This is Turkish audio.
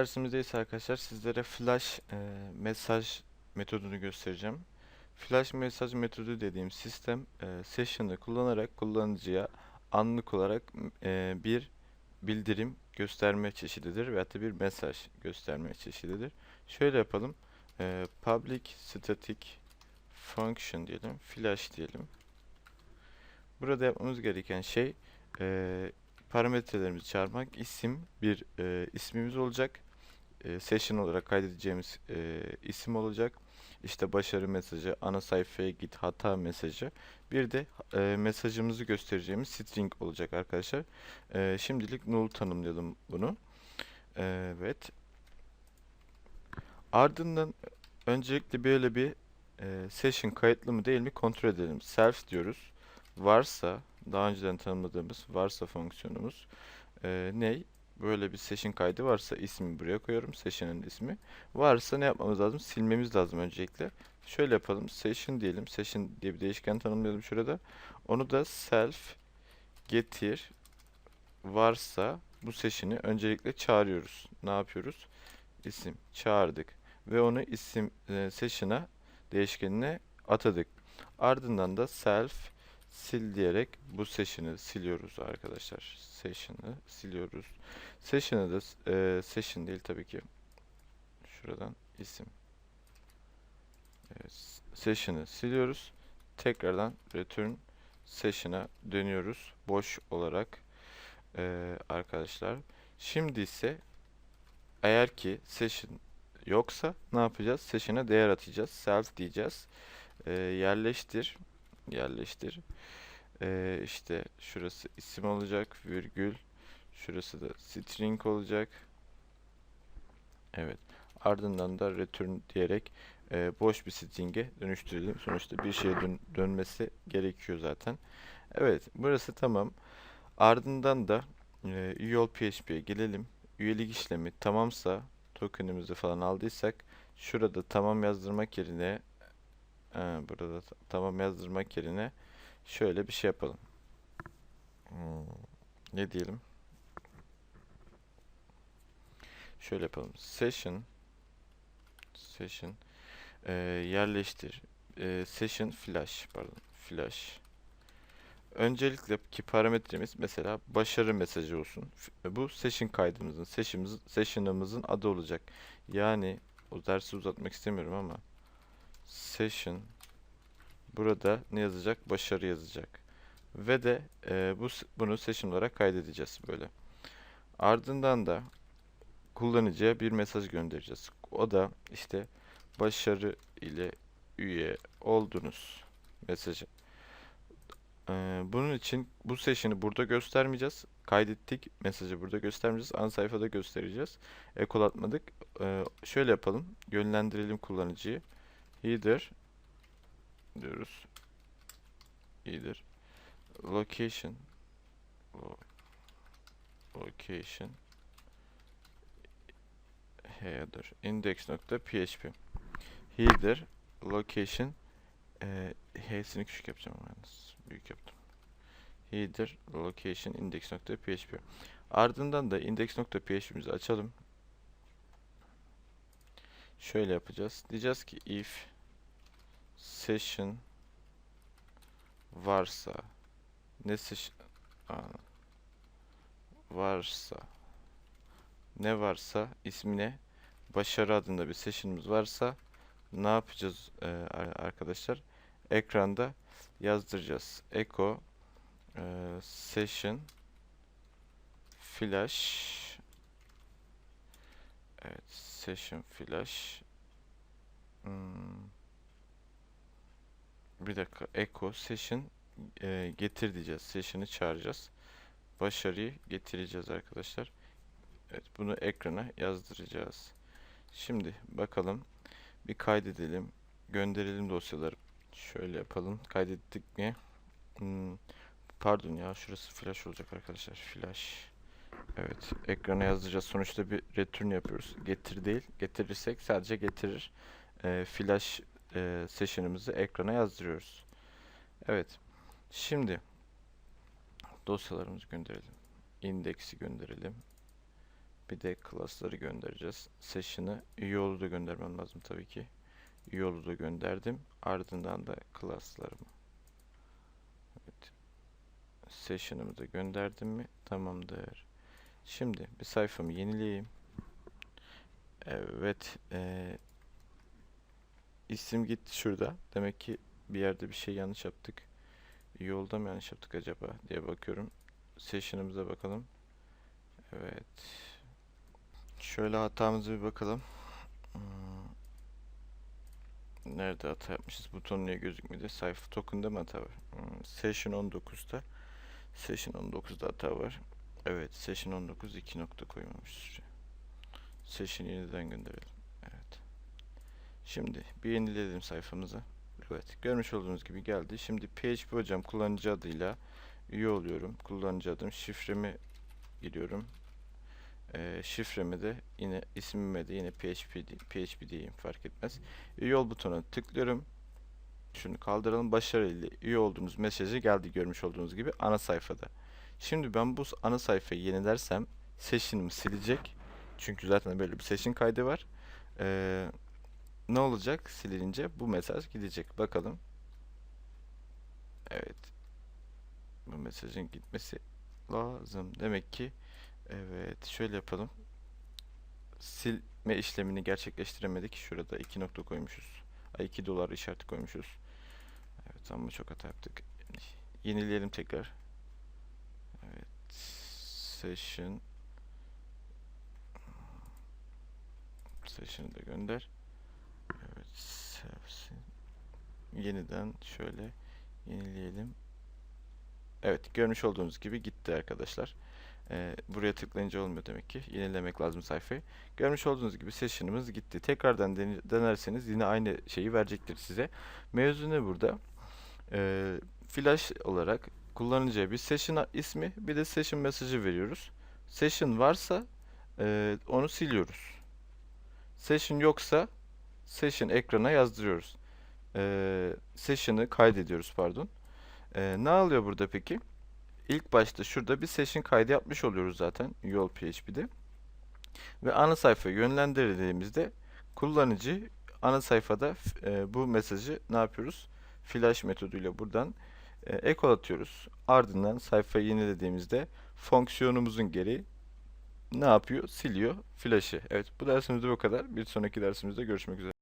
dersimizde arkadaşlar sizlere flash e, mesaj metodunu göstereceğim. Flash mesaj metodu dediğim sistem e, session'ı kullanarak kullanıcıya anlık olarak e, bir bildirim gösterme çeşididir veyahut da bir mesaj gösterme çeşididir. Şöyle yapalım. E, public static function diyelim. Flash diyelim. Burada yapmamız gereken şey e, parametrelerimizi çağırmak. isim bir e, ismimiz olacak. E, session olarak kaydedeceğimiz e, isim olacak. İşte başarı mesajı, ana sayfaya git, hata mesajı. Bir de e, mesajımızı göstereceğimiz string olacak arkadaşlar. E, şimdilik null tanımlayalım bunu. E, evet. Ardından öncelikle böyle bir e, session kayıtlı mı değil mi kontrol edelim. Self diyoruz. Varsa daha önceden tanımladığımız varsa fonksiyonumuz e, ne? Böyle bir session kaydı varsa ismi buraya koyuyorum. Session'ın ismi. Varsa ne yapmamız lazım? Silmemiz lazım öncelikle. Şöyle yapalım. Session diyelim. Session diye bir değişken tanımlayalım şurada. Onu da self getir varsa bu session'ı öncelikle çağırıyoruz. Ne yapıyoruz? İsim çağırdık ve onu isim e, session'a değişkenine atadık. Ardından da self sil diyerek bu session'ı siliyoruz arkadaşlar. Session'ı siliyoruz. Session'ı da e, session değil tabii ki. Şuradan isim. Evet, session'ı siliyoruz. Tekrardan return session'a dönüyoruz. Boş olarak e, arkadaşlar. Şimdi ise eğer ki session yoksa ne yapacağız? Session'a değer atacağız. Self diyeceğiz. E, yerleştir yerleştir. Ee, işte şurası isim olacak, virgül. Şurası da string olacak. Evet. Ardından da return diyerek e, boş bir string'e dönüştürelim. Sonuçta bir şeye dön dönmesi gerekiyor zaten. Evet. Burası tamam. Ardından da e, üyol PHP'ye gelelim. Üyelik işlemi tamamsa tokenimizi falan aldıysak şurada tamam yazdırmak yerine Ha, burada tamam yazdırmak yerine şöyle bir şey yapalım. Hmm, ne diyelim? Şöyle yapalım. Session session e, yerleştir. E, session flash pardon. Flash. Öncelikle ki parametremiz mesela başarı mesajı olsun. Bu session kaydımızın, session'ımızın adı olacak. Yani o dersi uzatmak istemiyorum ama session burada ne yazacak? Başarı yazacak. Ve de e, bu bunu session olarak kaydedeceğiz böyle. Ardından da kullanıcıya bir mesaj göndereceğiz. O da işte başarı ile üye oldunuz mesajı. Ee, bunun için bu session'ı burada göstermeyeceğiz. Kaydettik mesajı burada göstermeyeceğiz. Ana sayfada göstereceğiz. Ekol atmadık. Ee, şöyle yapalım. Yönlendirelim kullanıcıyı. Header diyoruz. Header location. Location. Header. index.php header location. E, h'sini küçük yapacağım yalnız. Büyük yaptım. Header location. index.php ardından da index.php'mizi açalım. Şöyle yapacağız. Diyeceğiz ki if session varsa ne session varsa ne varsa ismine başarı adında bir session'ımız varsa ne yapacağız e, arkadaşlar? Ekranda yazdıracağız. Echo e, session flash evet session flash hmm. Bir dakika echo session e, getir diyeceğiz. Session'ı çağıracağız. Başarıyı getireceğiz arkadaşlar. Evet bunu ekrana yazdıracağız. Şimdi bakalım. Bir kaydedelim. Gönderelim dosyaları. Şöyle yapalım. Kaydettik mi? Hmm, pardon ya şurası flash olacak arkadaşlar. Flash. Evet ekrana yazdıracağız. Sonuçta bir return yapıyoruz. Getir değil. Getirirsek sadece getirir. E, flash e, session'ımızı ekrana yazdırıyoruz. Evet. Şimdi dosyalarımızı gönderelim. Indeksi gönderelim. Bir de class'ları göndereceğiz. Session'ı üye da göndermem lazım tabii ki. Üye da gönderdim. Ardından da class'larımı. Evet. Session'ımı da gönderdim mi? Tamamdır. Şimdi bir sayfamı yenileyeyim. Evet. eee, isim gitti şurada. Demek ki bir yerde bir şey yanlış yaptık. Yolda mı yanlış yaptık acaba diye bakıyorum. Session'ımıza bakalım. Evet. Şöyle hatamıza bir bakalım. Hmm. Nerede hata yapmışız? Buton niye gözükmedi? Sayfa token'da mı hata var? Hmm. Session 19'da. Session 19'da hata var. Evet. Session 19 2 nokta koymamışız. Session yeniden gönderelim. Şimdi bir yenileyelim sayfamızı. Evet. Görmüş olduğunuz gibi geldi. Şimdi PHP hocam kullanıcı adıyla üye oluyorum. Kullanıcı adım şifremi giriyorum. Ee, şifremi de yine ismime de yine PHP PHP diyeyim fark etmez. Üye ol butonuna tıklıyorum. Şunu kaldıralım. Başarıyla üye olduğunuz mesajı geldi görmüş olduğunuz gibi ana sayfada. Şimdi ben bu ana sayfayı yenilersem session'ımı silecek. Çünkü zaten böyle bir session kaydı var. Ee, ne olacak silince bu mesaj gidecek. Bakalım. Evet. Bu mesajın gitmesi lazım. Demek ki evet şöyle yapalım. Silme işlemini gerçekleştiremedik. Şurada 2 nokta koymuşuz. Ay 2 dolar işareti koymuşuz. Evet ama çok hata yaptık. Yenileyelim tekrar. Evet. Session Session'ı da gönder. Evet. Service'i yeniden şöyle yenileyelim. Evet, görmüş olduğunuz gibi gitti arkadaşlar. Ee, buraya tıklayınca olmuyor demek ki. Yenilemek lazım sayfayı. Görmüş olduğunuz gibi session'ımız gitti. Tekrardan dene- denerseniz yine aynı şeyi verecektir size. Mevzu ne burada? Ee, flash olarak kullanıcıya bir session ismi bir de session mesajı veriyoruz. Session varsa e, onu siliyoruz. Session yoksa session ekrana yazdırıyoruz. Ee, session'ı kaydediyoruz pardon. Ee, ne alıyor burada peki? İlk başta şurada bir session kaydı yapmış oluyoruz zaten yol PHP'de. Ve ana sayfaya yönlendirdiğimizde kullanıcı ana sayfada e, bu mesajı ne yapıyoruz? Flash metoduyla buradan e, echo atıyoruz. Ardından sayfayı yenilediğimizde fonksiyonumuzun gereği ne yapıyor? Siliyor flash'ı. Evet bu dersimizde bu kadar. Bir sonraki dersimizde görüşmek üzere.